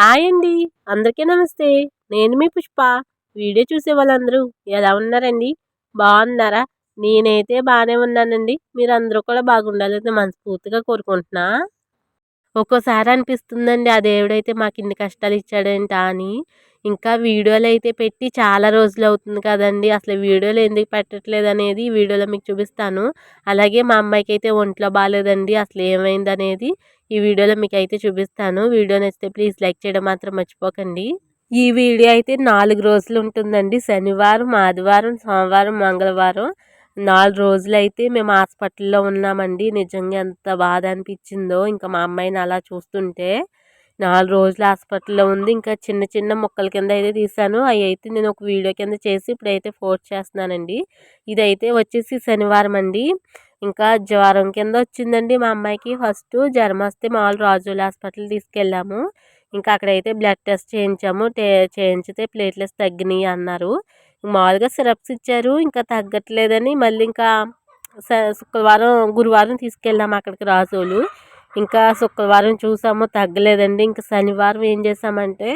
Hi అండి. అందరికీ నమస్తే. నేను మీ పుష్ప. వీడియో చూసే వాళ్ళందరూ ఎలా ఉన్నారండి? బాగున్నారా? నేనైతే బాగానే ఉన్నానండి. మీరు అందరూ కూడా బాగుండాలైతే మనస్ఫూర్తిగా కోరుకుంటున్నా. ఒక్కోసారి అనిపిస్తుందండి ఆ దేవుడైతే మాకు ఇన్ని కష్టాలు ఇచ్చాడేంటా అని. ఇంకా వీడియోలు అయితే పెట్టి చాలా రోజులు అవుతుంది కదండి. అసలు వీడియోలు ఎందుకు పెట్టట్లేదు అనేది వీడియోలో మీకు చూపిస్తాను. అలాగే మా అమ్మాయికి అయితే ఒంట్లో బాగాలేదండి అసలు ఏమైంది అనేది ఈ వీడియోలో మీకు అయితే చూపిస్తాను. వీడియో నచ్చితే ప్లీజ్ లైక్ చేయడం మాత్రం మర్చిపోకండి. ఈ వీడియో అయితే నాలుగు రోజులు ఉంటుందండి. శనివారం ఆదివారం సోమవారం మంగళవారం. నాలుగు రోజులు అయితే మేము హాస్పిటల్లో ఉన్నామండి. నిజంగా ఎంత బాధ అనిపించిందో. ఇంకా మా అమ్మాయిని అలా చూస్తుంటే నాలుగు రోజులు హాస్పిటల్లో ఉంది. ఇంకా చిన్న చిన్న మొక్కల కింద అయితే తీసాను అవి అయితే నేను ఒక వీడియో కింద చేసి ఇప్పుడైతే పోస్ట్ చేస్తున్నానండి. ఇదైతే వచ్చేసి శనివారం అండి. ఇంకా జ్వరం కింద వచ్చిందండి మా అమ్మాయికి. ఫస్ట్ జ్వరం వస్తే మామూలు రాజుల హాస్పిటల్ తీసుకెళ్ళాము. ఇంకా అక్కడైతే బ్లడ్ టెస్ట్ చేయించాము. చేయించితే ప్లేట్లెస్ తగ్గినాయి అన్నారు. మామూలుగా సిరప్స్ ఇచ్చారు. ఇంకా తగ్గట్లేదని మళ్ళీ ఇంకా శుక్రవారం గురువారం తీసుకెళ్ళాము అక్కడికి రాజోలు. ఇంకా శుక్రవారం చూసాము తగ్గలేదండి. ఇంకా శనివారం ఏం చేసామంటే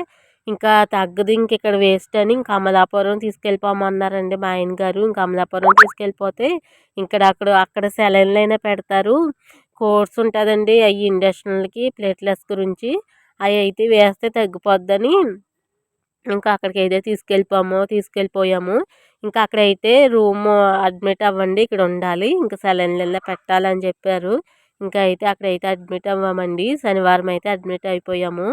ఇంకా తగ్గదు ఇంక ఇక్కడ వేస్ట్ అని ఇంకా అమలాపురం తీసుకెళ్ళిపోమన్నారండి మా ఆయన గారు. ఇంకా అమలాపురం తీసుకెళ్ళిపోతే ఇక్కడ అక్కడ అక్కడ సెలైన్లు అయినా పెడతారు. కోర్స్ ఉంటుందండి అవి ఇండక్షన్లకి ప్లేట్లెస్ గురించి. అవి అయితే వేస్తే తగ్గిపోద్దని ఇంకా అక్కడికి అయితే తీసుకెళ్ళిపోము తీసుకెళ్ళిపోయాము. ఇంకా అక్కడైతే రూమ్ అడ్మిట్ అవ్వండి ఇక్కడ ఉండాలి. ఇంకా సెలైన్లు పెట్టాలని చెప్పారు. ఇంకా అయితే అక్కడైతే అడ్మిట్ అవ్వమండి. శనివారం అయితే అడ్మిట్ అయిపోయాము.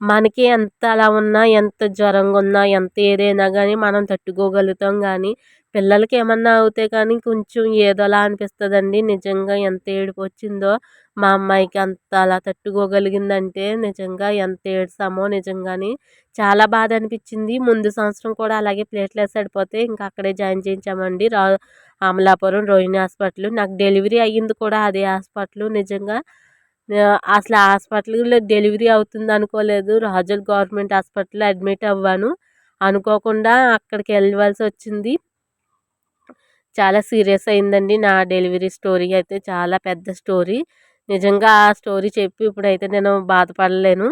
మనకి ఎంత అలా ఉన్నా ఎంత జ్వరంగా ఉన్నా ఎంత ఏదైనా కానీ మనం తట్టుకోగలుగుతాం కానీ పిల్లలకి ఏమన్నా అవుతే కానీ కొంచెం ఏదోలా అనిపిస్తుందండి. నిజంగా ఎంత ఏడుపు వచ్చిందో. మా అమ్మాయికి అంత అలా తట్టుకోగలిగిందంటే నిజంగా ఎంత ఏడ్చామో నిజంగానే చాలా బాధ అనిపించింది. ముందు సంవత్సరం కూడా అలాగే ప్లేట్లెస్ పడిపోతే ఇంకా అక్కడే జాయిన్ చేయించామండి. రా అమలాపురం రోహిణి హాస్పిటల్. నాకు డెలివరీ అయ్యింది కూడా అదే హాస్పిటల్. నిజంగా అసలు హాస్పిటల్లో డెలివరీ అవుతుంది అనుకోలేదు. రాజల్ గవర్నమెంట్ హాస్పిటల్లో అడ్మిట్ అవ్వాను. అనుకోకుండా అక్కడికి వెళ్ళవలసి వచ్చింది. చాలా సీరియస్ అయిందండి నా డెలివరీ స్టోరీ. అయితే చాలా పెద్ద స్టోరీ. నిజంగా ఆ స్టోరీ చెప్పి ఇప్పుడైతే నేను బాధపడలేను.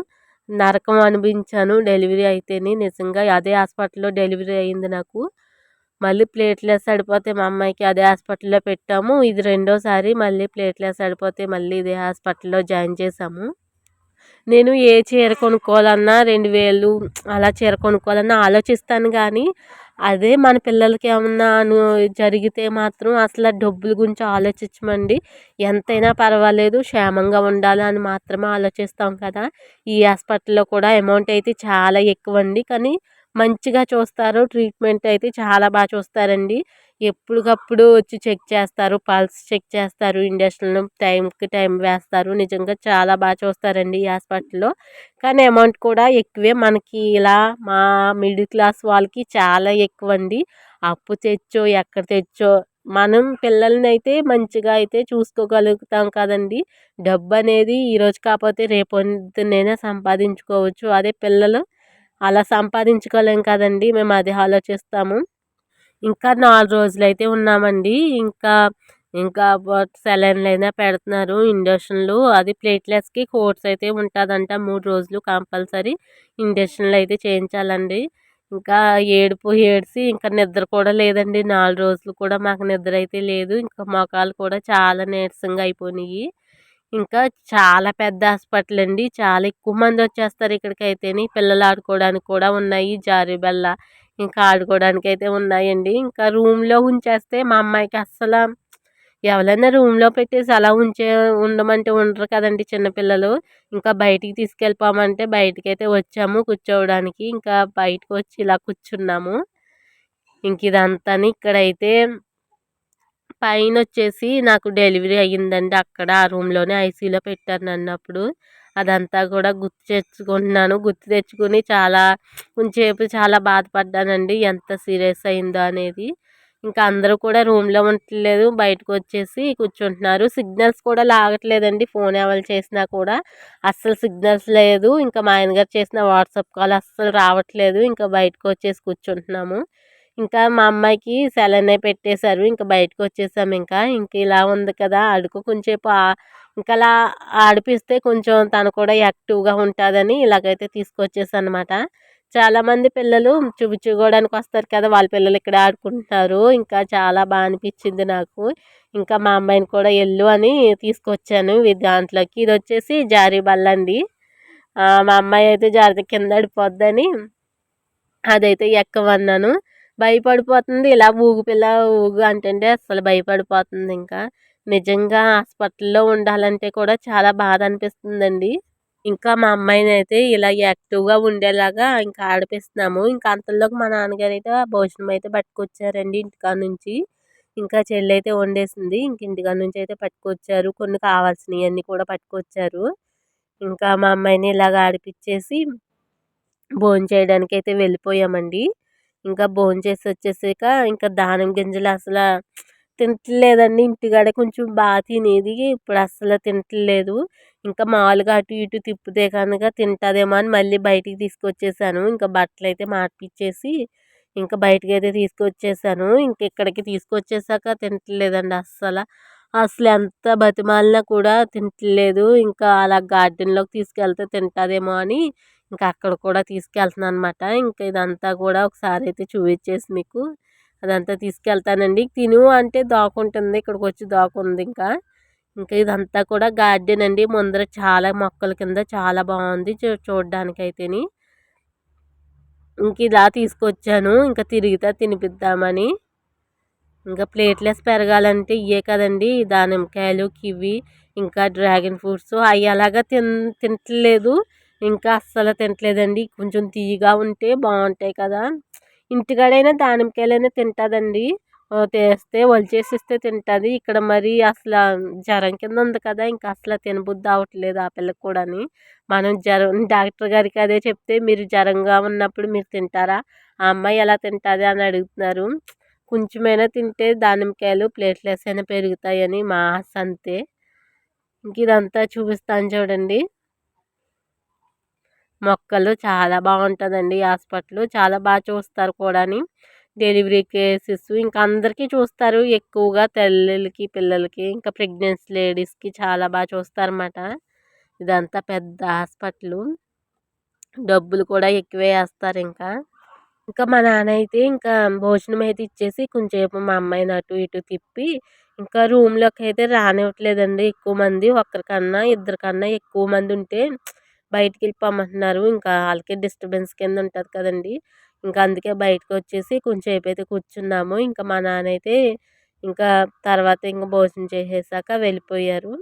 నరకం అనిపించాను డెలివరీ అయితేనే నిజంగా అదే హాస్పిటల్లో డెలివరీ అయింది నాకు. మళ్ళీ ప్లేట్లెస్ సడిపోతే మా అమ్మాయికి అదే హాస్పిటల్లో పెట్టాము. ఇది రెండోసారి మళ్ళీ ప్లేట్లెస్ సడిపోతే మళ్ళీ ఇదే హాస్పిటల్లో జాయిన్ చేసాము నేను ఏ చీర కొనుక్కోవాలన్నా రెండు వేలు అలా చీర కొనుక్కోవాలన్నా ఆలోచిస్తాను కానీ అదే మన పిల్లలకి ఏమన్నా జరిగితే మాత్రం అసలు డబ్బుల గురించి ఆలోచించమండి. ఎంతైనా పర్వాలేదు క్షేమంగా ఉండాలి అని మాత్రమే ఆలోచిస్తాం కదా. ఈ హాస్పిటల్లో కూడా అమౌంట్ అయితే చాలా ఎక్కువ అండి కానీ మంచిగా చూస్తారు ట్రీట్మెంట్ అయితే చాలా బాగా చూస్తారండి. ఎప్పటికప్పుడు వచ్చి చెక్ చేస్తారు. పల్స్ చెక్ చేస్తారు. ఇంజక్షన్లు టైంకి టైం వేస్తారు. నిజంగా చాలా బాగా చూస్తారండి ఈ హాస్పిటల్లో. కానీ అమౌంట్ కూడా ఎక్కువే. మనకి ఇలా మా మిడిల్ క్లాస్ వాళ్ళకి చాలా ఎక్కువ అండి అప్పు తెచ్చో ఎక్కడ తెచ్చో మనం పిల్లల్ని అయితే మంచిగా అయితే చూసుకోగలుగుతాం కదండి. డబ్బు అనేది ఈరోజు కాకపోతే రేపు సంపాదించుకోవచ్చు. అదే పిల్లలు అలా సంపాదించుకోలేం కదండి. మేము అది ఆలోచిస్తాము. ఇంకా నాలుగు రోజులు అయితే ఉన్నామండి. ఇంకా ఇంకా సెలైన్లు అయినా పెడుతున్నారు ఇంజక్షన్లు అది ప్లేట్లెస్కి కోర్స్ అయితే ఉంటుందంట మూడు రోజులు కంపల్సరీ ఇంజక్షన్లు అయితే చేయించాలండి. ఇంకా ఏడుపు ఏడిసి ఇంకా నిద్ర కూడా లేదండి. నాలుగు రోజులు కూడా మాకు నిద్ర అయితే లేదు. ఇంకా మొఖాలు కూడా చాలా నీరసంగా అయిపోయినాయి. ఇంకా చాలా పెద్ద హాస్పిటల్ అండి. చాలా ఎక్కువ మంది వచ్చేస్తారు ఇక్కడికి అయితేని పిల్లలు ఆడుకోవడానికి కూడా ఉన్నాయి. జారీ బెల్ల ఇంకా ఆడుకోవడానికి అయితే ఉన్నాయండి. ఇంకా రూమ్లో ఉంచేస్తే మా అమ్మాయికి అస్సలు ఎవరైనా రూమ్లో పెట్టేసి అలా ఉంచే ఉండమంటే ఉండరు కదండి చిన్నపిల్లలు. ఇంకా బయటికి తీసుకెళ్ళిపోమంటే బయటికి అయితే వచ్చాము కూర్చోవడానికి. ఇంకా బయటకు వచ్చి ఇలా కూర్చున్నాము. ఇంక ఇదంతా ఇక్కడైతే పైన వచ్చేసి నాకు డెలివరీ అయ్యిందండి. అక్కడ ఆ రూమ్లోనే ఐసీలో పెట్టాను అన్నప్పుడు అదంతా కూడా గుర్తు తెచ్చుకుంటున్నాను. గుర్తు తెచ్చుకుని చాలా కొంచెంసేపు చాలా బాధపడ్డానండి. ఎంత సీరియస్ అయిందో అనేది. ఇంకా అందరూ కూడా రూమ్లో ఉండట్లేదు. బయటకు వచ్చేసి కూర్చుంటున్నారు. సిగ్నల్స్ కూడా లాగట్లేదండి. ఫోన్ ఎవరు చేసినా కూడా అస్సలు సిగ్నల్స్ లేదు. ఇంకా మా ఆయనగారు చేసిన వాట్సాప్ కాల్ అస్సలు రావట్లేదు. ఇంకా బయటకు వచ్చేసి కూర్చుంటున్నాము. ఇంకా మా అమ్మాయికి సెలనే పెట్టేశారు. ఇంకా బయటకు వచ్చేసాము ఇంకా ఇంక ఇలా ఉంది కదా. అడుగు కొంచెంసేపు ఇంకా అలా ఆడిపిస్తే కొంచెం తను కూడా యాక్టివ్గా ఉంటుందని ఇలాగైతే తీసుకొచ్చేసాను అనమాట చాలామంది పిల్లలు చూపించుకోవడానికి వస్తారు కదా వాళ్ళ పిల్లలు ఇక్కడ ఆడుకుంటున్నారు. ఇంకా చాలా బాగా అనిపించింది నాకు. ఇంకా మా అమ్మాయిని కూడా ఎల్లు అని తీసుకొచ్చాను దాంట్లోకి. ఇది వచ్చేసి జారీ బల్ల అండి. మా అమ్మాయి అయితే జారితే కింద పడిపోద్దని అదైతే ఎక్కమన్నాను. భయపడిపోతుంది. ఇలా ఊగు పిల్ల ఊగు అంటే అసలు భయపడిపోతుంది ఇంకా. నిజంగా హాస్పిటల్లో ఉండాలంటే కూడా చాలా బాధ అనిపిస్తుందండి. ఇంకా మా అమ్మాయిని అయితే ఇలా యాక్టివ్గా ఉండేలాగా ఇంకా ఆడిపిస్తున్నాము. ఇంకా అంతలోకి మా నాన్నగారు అయితే భోజనం అయితే పట్టుకొచ్చారండి ఇంటికాడ నుంచి. ఇంకా చెల్లి అయితే వండేసింది. ఇంక ఇంటికాడ నుంచి అయితే పట్టుకొచ్చారు. కొన్ని కావాల్సినవి అన్నీ కూడా పట్టుకొచ్చారు. ఇంకా మా అమ్మాయిని ఇలాగ ఆడిపించేసి భోజనం చేయడానికి అయితే వెళ్ళిపోయామండి. ఇంకా భోజనం చేసి వచ్చేసాక ఇంకా దానిమ్మ గింజలు అసలు తింటలేదండి ఇంటికాడ కొంచెం బాగా తినేది. ఇప్పుడు అస్సలు తింటలేదు ఇంకా మామూలుగా అటు ఇటు తిప్పితే కనుక తింటుందేమో అని మళ్ళీ బయటికి తీసుకొచ్చేసాను. ఇంకా బట్టలు అయితే మార్పిచ్చేసి ఇంకా బయటకి అయితే తీసుకొచ్చేసాను. ఇంక ఇక్కడికి తీసుకొచ్చేసాక తింటలేదండి అస్సలు. అసలు ఎంత బతిమాలినా కూడా తింటలేదు ఇంకా అలా గార్డెన్లోకి తీసుకెళ్తే తింటుందేమో అని ఇంకా అక్కడ కూడా తీసుకెళ్తున్నాను అనమాట ఇంకా ఇదంతా కూడా ఒకసారి అయితే చూపించేసి మీకు అదంతా తీసుకెళ్తానండి. తిను అంటే దాక్కుంటుంది ఇక్కడికి వచ్చి దాక్కుంది ఇంకా. ఇంకా ఇదంతా కూడా గార్డెన్ అండి. ముందర చాలా మొక్కల కింద చాలా బాగుంది చూ ఇంక ఇలా తీసుకొచ్చాను. ఇంకా తిరిగితే తినిపిద్దామని. ఇంకా ప్లేట్లెస్ పెరగాలంటే ఇవే కదండి. దానిమ్మకాయలు కివి ఇంకా డ్రాగన్ ఫ్రూట్స్ అవి అలాగా తిన్ తినట్లేదు ఇంకా అస్సలు తినట్లేదండి కొంచెం తీయగా ఉంటే బాగుంటాయి కదా. ఇంటికాడైనా దానిమ్మకాయలైనా తింటుందండి. తెస్తే వలిచేసి ఇస్తే తింటుంది. ఇక్కడ మరి అసలు జ్వరం కింద ఉంది కదా ఇంకా అసలు తినబుద్ధి అవ్వట్లేదు ఆ పిల్లకి కూడాని. మనం జ్వరం డాక్టర్ గారికి అదే చెప్తే మీరు జ్వరంగా ఉన్నప్పుడు మీరు తింటారా? ఆ అమ్మాయి ఎలా తింటుంది అని అడుగుతున్నారు. కొంచెమైనా తింటే దానిమ్మకాయలు ప్లేట్లెస్ అయినా పెరుగుతాయని మా ఆశ అంతే. ఇంక ఇదంతా చూపిస్తాను చూడండి. మొక్కలు చాలా బాగుంటుందండి. హాస్పిటల్ చాలా బాగా చూస్తారు కూడాని. డెలివరీ కేసెస్ ఇంకా అందరికీ చూస్తారు. ఎక్కువగా తల్లులకి పిల్లలకి ఇంకా ప్రెగ్నెన్సీ లేడీస్కి చాలా బాగా చూస్తారన్నమాట. ఇదంతా పెద్ద హాస్పిటల్. డబ్బులు కూడా ఎక్కువే వేస్తారు ఇంకా. ఇంకా మా నాన్న అయితే ఇంకా భోజనం అయితే ఇచ్చేసి కొంచెంసేపు మా అమ్మాయిని అటు ఇటు తిప్పి ఇంకా రూమ్లోకి అయితే రానివ్వట్లేదండి. ఎక్కువ మంది ఒక్కరికన్నా ఇద్దరికన్నా ఎక్కువ మంది ఉంటే బయటికి వెళ్ళిపోమంటున్నారు ఇంకా వాళ్ళకే డిస్టర్బెన్స్ కింద ఉంటుంది కదండి. ఇంకా అందుకే బయటకు వచ్చేసి కొంచెంసేపు అయితే కూర్చున్నాము. ఇంకా మా నాన్న అయితే ఇంకా తర్వాత ఇంకా భోజనం చేసేసాక వెళ్ళిపోయారు.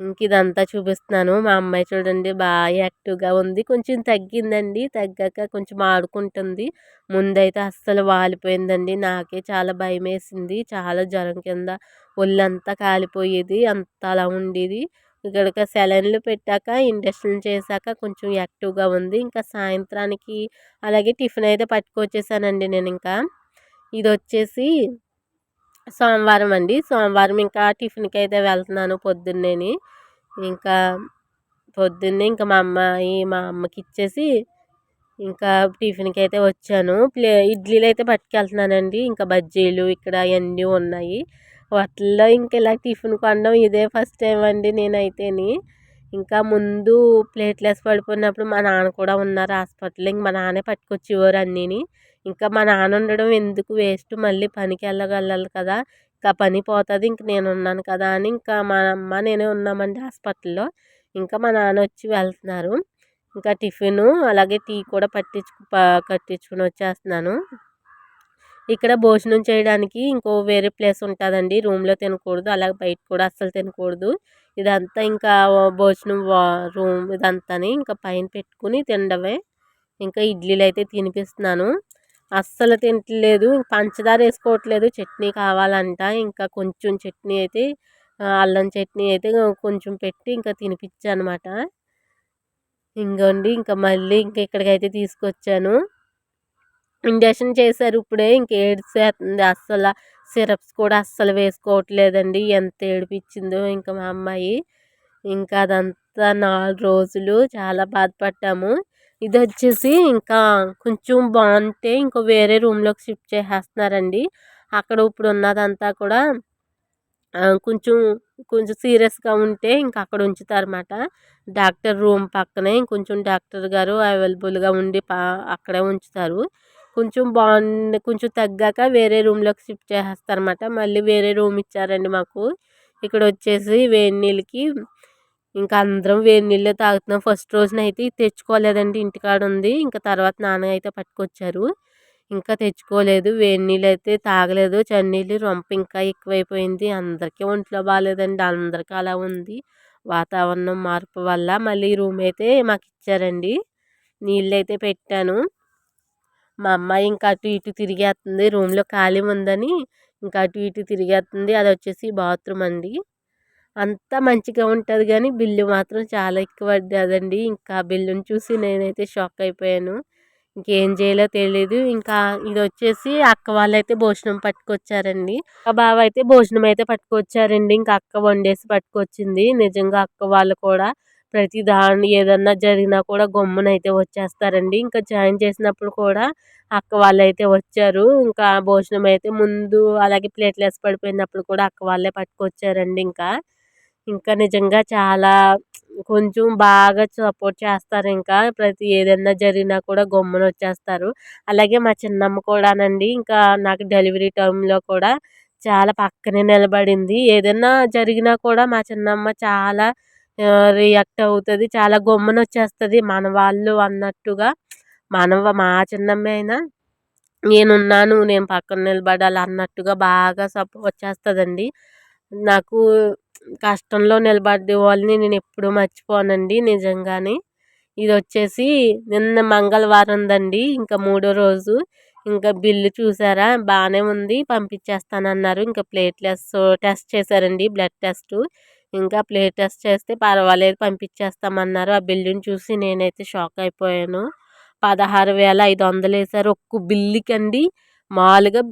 ఇంక ఇదంతా చూపిస్తున్నాను. మా అమ్మాయి చూడండి బాగా యాక్టివ్గా ఉంది. కొంచెం తగ్గిందండి. తగ్గాక కొంచెం ఆడుకుంటుంది. ముందైతే అస్సలు వాలిపోయిందండి. నాకే చాలా భయం వేసింది చాలా జ్వరం కింద ఒళ్ళంతా కాలిపోయేది. అంత అలా ఉండేది. ఇక్కడ సెలైన్లు పెట్టాక ఇండక్షన్ చేశాక కొంచెం యాక్టివ్గా ఉంది. ఇంకా సాయంత్రానికి అలాగే టిఫిన్ అయితే పట్టుకొచ్చేసానండి నేను ఇంకా. ఇది వచ్చేసి సోమవారం అండి. సోమవారం ఇంకా టిఫిన్కి అయితే వెళ్తున్నాను పొద్దున్నేని. ఇంకా పొద్దున్నే ఇంకా మా అమ్మాయి మా అమ్మకి ఇచ్చేసి ఇంకా టిఫిన్కి అయితే వచ్చాను. ప్లే ఇడ్లీలు అయితే పట్టుకెళ్తున్నానండి. ఇంకా బజ్జీలు ఇక్కడ అవన్నీ ఉన్నాయి. వాటిల్లో ఇంక ఇలా టిఫిన్ కొనడం ఇదే ఫస్ట్ టైం అండి నేనైతేని. ఇంకా ముందు ప్లేట్లెస్ పడిపోయినప్పుడు మా నాన్న కూడా ఉన్నారు హాస్పిటల్లో ఇంక మా నాన్నే పట్టుకొచ్చేవారు అన్నీని. ఇంకా మా నాన్న ఉండడం ఎందుకు వేస్ట్? మళ్ళీ పనికి వెళ్ళగలగాలి కదా ఇంకా పని పోతుంది ఇంక నేను ఉన్నాను కదా అని ఇంకా మా అమ్మ నేనే ఉన్నామండి హాస్పిటల్లో. ఇంకా మా నాన్న వచ్చి వెళ్తున్నారు. ఇంకా టిఫిను అలాగే టీ కూడా పట్టించు కట్టించుకుని వచ్చేస్తున్నాను. ఇక్కడ భోజనం చేయడానికి ఇంకో వేరే ప్లేస్ ఉంటుందండి. రూమ్లో తినకూడదు అలాగే బయట కూడా అస్సలు తినకూడదు. ఇదంతా ఇంకా భోజనం రూమ్ ఇదంతాని ఇంకా పైన పెట్టుకుని తినడమే. ఇంకా ఇడ్లీలు అయితే తినిపిస్తున్నాను. అస్సలు తినట్లేదు పంచదార వేసుకోవట్లేదు చట్నీ కావాలంట. ఇంకా కొంచెం చట్నీ అయితే అల్లం చట్నీ అయితే కొంచెం పెట్టి ఇంకా తినిపించాను అనమాట ఇంకోండి ఇంకా మళ్ళీ ఇంకా ఇక్కడికైతే తీసుకొచ్చాను. ఇంజక్షన్ చేశారు ఇప్పుడే ఇంక ఏడ్చేస్తుంది అస్సలు సిరప్స్ కూడా అస్సలు వేసుకోవట్లేదండి. ఎంత ఏడిపించిందో ఇంకా మా అమ్మాయి. ఇంకా అదంతా నాలుగు రోజులు చాలా బాధపడ్డాము. ఇది వచ్చేసి ఇంకా కొంచెం బాగుంటే ఇంకో వేరే రూమ్లోకి షిఫ్ట్ చేసేస్తున్నారండి. అక్కడ ఇప్పుడు ఉన్నదంతా కూడా కొంచెం కొంచెం సీరియస్గా ఉంటే ఇంకా అక్కడ ఉంచుతారన్నమాట. డాక్టర్ రూమ్ పక్కనే కొంచెం డాక్టర్ గారు అవైలబుల్గా ఉండి పా అక్కడే ఉంచుతారు. కొంచెం బాగుంది కొంచెం తగ్గాక వేరే రూమ్లోకి షిఫ్ట్ చేసేస్తారన్నమాట. మళ్ళీ వేరే రూమ్ ఇచ్చారండి మాకు. ఇక్కడ వచ్చేసి వేడి నీళ్ళకి ఇంకా అందరం వేడి నీళ్ళే తాగుతున్నాం. ఫస్ట్ రోజున అయితే తెచ్చుకోలేదండి ఇంటికాడ ఉంది ఇంకా తర్వాత నాన్న అయితే పట్టుకొచ్చారు. ఇంకా తెచ్చుకోలేదు. వేడి నీళ్ళు అయితే తాగలేదు. చన్నీళ్ళు రొంప ఇంకా ఎక్కువైపోయింది. అందరికీ ఒంట్లో బాగాలేదండి అందరికీ అలా ఉంది. వాతావరణం మార్పు వల్ల మళ్ళీ రూమ్ అయితే మాకు ఇచ్చారండి నీళ్ళు అయితే పెట్టాను. మా అమ్మాయి ఇంకా అటు ఇటు తిరిగేస్తుంది రూమ్లో ఖాళీ ఉందని ఇంకా అటు ఇటు తిరిగేస్తుంది అది వచ్చేసి బాత్రూమ్ అండి. అంతా మంచిగా ఉంటుంది కానీ బిల్లు మాత్రం చాలా ఎక్కువ పడ్డదండి. ఇంకా బిల్లుని చూసి నేనైతే షాక్ అయిపోయాను. ఇంకేం చేయాలో తెలియదు ఇంకా ఇది వచ్చేసి అక్క వాళ్ళు అయితే భోజనం పట్టుకొచ్చారండి. ఆ బావ అయితే భోజనం అయితే పట్టుకొచ్చారండి. ఇంకా అక్క వండేసి పట్టుకొచ్చింది. నిజంగా అక్క వాళ్ళు కూడా ప్రతి దాన్ని ఏదన్నా జరిగినా కూడా గమ్మునైతే వచ్చేస్తారండి. ఇంకా జాయిన్ చేసినప్పుడు కూడా అక్క వాళ్ళైతే వచ్చారు. ఇంకా భోజనం అయితే ముందు అలాగే ప్లేట్లెస్ పడిపోయినప్పుడు కూడా అక్క వాళ్ళే పట్టుకొచ్చారండి ఇంకా. ఇంకా నిజంగా చాలా కొంచెం బాగా సపోర్ట్ చేస్తారు ఇంకా. ప్రతి ఏదైనా జరిగినా కూడా గమ్మున వచ్చేస్తారు. అలాగే మా చిన్నమ్మ కూడానండి ఇంకా నాకు డెలివరీ టైంలో కూడా చాలా పక్కనే నిలబడింది. ఏదైనా జరిగినా కూడా మా చిన్నమ్మ చాలా రియాక్ట్ అవుతుంది. చాలా గమ్మున వచ్చేస్తుంది మన వాళ్ళు అన్నట్టుగా. మన మా చిన్నమ్మ అయినా నేనున్నాను నేను పక్కన నిలబడాలి అన్నట్టుగా బాగా సపోర్ట్ చేస్తుందండి నాకు కష్టంలో నిలబడే వాళ్ళని నేను ఎప్పుడూ మర్చిపోనండి నిజంగానే. ఇది వచ్చేసి నిన్న మంగళవారం ఉందండి ఇంకా మూడో రోజు ఇంకా బిల్లు చూసారా? బాగానే ఉంది పంపించేస్తానన్నారు ఇంకా ప్లేట్లెస్ టెస్ట్ చేశారండి బ్లడ్ టెస్ట్. ఇంకా ప్లేట్ చేస్తే పర్వాలేదు పంపించేస్తామన్నారు. ఆ బిల్లుని చూసి నేనైతే షాక్ అయిపోయాను. పదహారు వేల ఐదు వందలు వేశారు. ఒక్క బిల్లుకి అండి మామూలుగా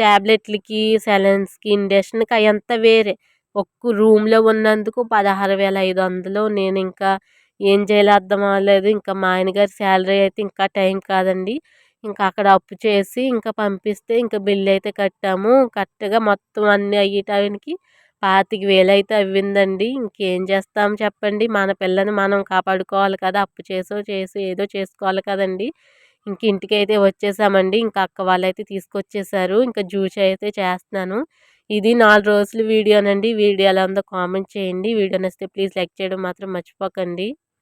ట్యాబ్లెట్లకి సెలెన్స్కి ఇండక్షన్కి అవంతా వేరే. ఒక్క రూమ్లో ఉన్నందుకు పదహారు వేల ఐదు వందలు. నేను ఇంకా ఏం చేయాలో అర్థం అవ్వలేదు. ఇంకా మా ఆయన గారి శాలరీ అయితే ఇంకా టైం కాదండి. ఇంకా అక్కడ అప్పు చేసి ఇంకా పంపిస్తే ఇంకా బిల్లు అయితే కట్టాము. కరెక్ట్గా మొత్తం అన్నీ అయ్యే టైంకి పాతిక వేలు అయితే అవ్విందండి. ఇంకేం చేస్తాం చెప్పండి. మన పిల్లని మనం కాపాడుకోవాలి కదా. అప్పు చేసో చేసి ఏదో చేసుకోవాలి కదండి. ఇంక ఇంటికి అయితే వచ్చేసామండి. ఇంకా అక్క వాళ్ళు అయితే తీసుకొచ్చేసారు. ఇంకా జ్యూస్ అయితే చేస్తున్నాను. ఇది నాలుగు రోజుల వీడియోనండి. వీడియో ఎలా ఉందో కామెంట్ చేయండి. వీడియో నచ్చితే ప్లీజ్ లైక్ చేయడం మాత్రం మర్చిపోకండి.